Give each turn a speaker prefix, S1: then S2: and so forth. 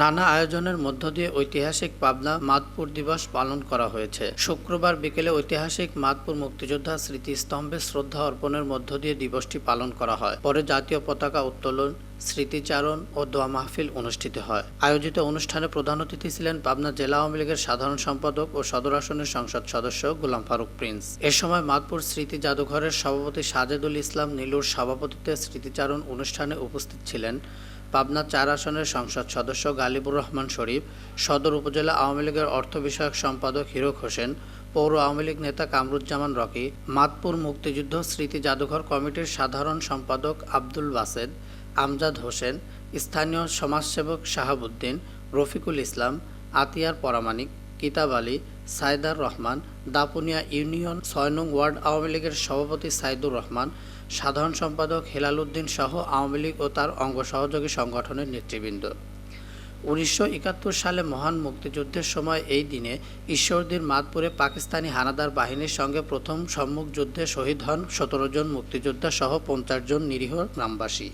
S1: নানা আয়োজনের মধ্য দিয়ে ঐতিহাসিক পাবনা মাদপুর দিবস পালন করা হয়েছে। শুক্রবার বিকেলে ঐতিহাসিক মাদপুর মুক্তিযোদ্ধা স্মৃতিস্তম্ভে শ্রদ্ধা অর্পণের মধ্য দিয়ে দিবসটি পালন করা হয়। পরে জাতীয় পতাকা উত্তোলন স্মৃতিচারণ ও দোয়া মাহফিল অনুষ্ঠিত হয়। আয়োজিত অনুষ্ঠানে প্রধান অতিথি ছিলেন পাবনা জেলা আওয়ামী লীগের সাধারণ সম্পাদক ও সদর আসনের সংসদ সদস্য গোলাম ফারুক প্রিন্স। এ সময় মাদপুর স্মৃতি জাদুঘরের সভাপতি সাজেদুল ইসলাম নীলুর সভাপতিত্বে স্মৃতিচারণ অনুষ্ঠানে উপস্থিত ছিলেন পাবনা চার আসনের সংসদ সদস্য গালিবুর রহমান শরীফ, সদর উপজেলা আওয়ামী লীগের অর্থ বিষয়ক সম্পাদক হিরক হোসেন, পৌর আওয়ামী লীগ নেতা কামরুজ্জামান রকি মাদপুর মুক্তিযুদ্ধ স্মৃতি জাদুঘর কমিটির সাধারণ সম্পাদক আব্দুল বাসেদ আমজাদ হোসেন, স্থানীয় সমাজসেবক শাহাবুদ্দিন, রফিকুল ইসলাম, আতিয়ার পরামানিক, কিতাব আলী সাইদার রহমান, দাপুনিয়া ইউনিয়ন ছয় নং ওয়ার্ড আওয়ামী লীগের সভাপতি সাইদুর রহমান, সাধারণ সম্পাদক হেলাল উদ্দিন সহ আওয়ামী লীগ ও তার অঙ্গ সহযোগী সংগঠনের নেতৃবৃন্দ। উনিশশো একাত্তর সালে মহান মুক্তিযুদ্ধের সময় এই দিনে ঈশ্বরদীর মাদপুরে পাকিস্তানি হানাদার বাহিনীর সঙ্গে প্রথম সম্মুখ যুদ্ধে শহীদ হন সতেরো জন মুক্তিযোদ্ধা সহ পঞ্চাশ জন নিরীহ গ্রামবাসী।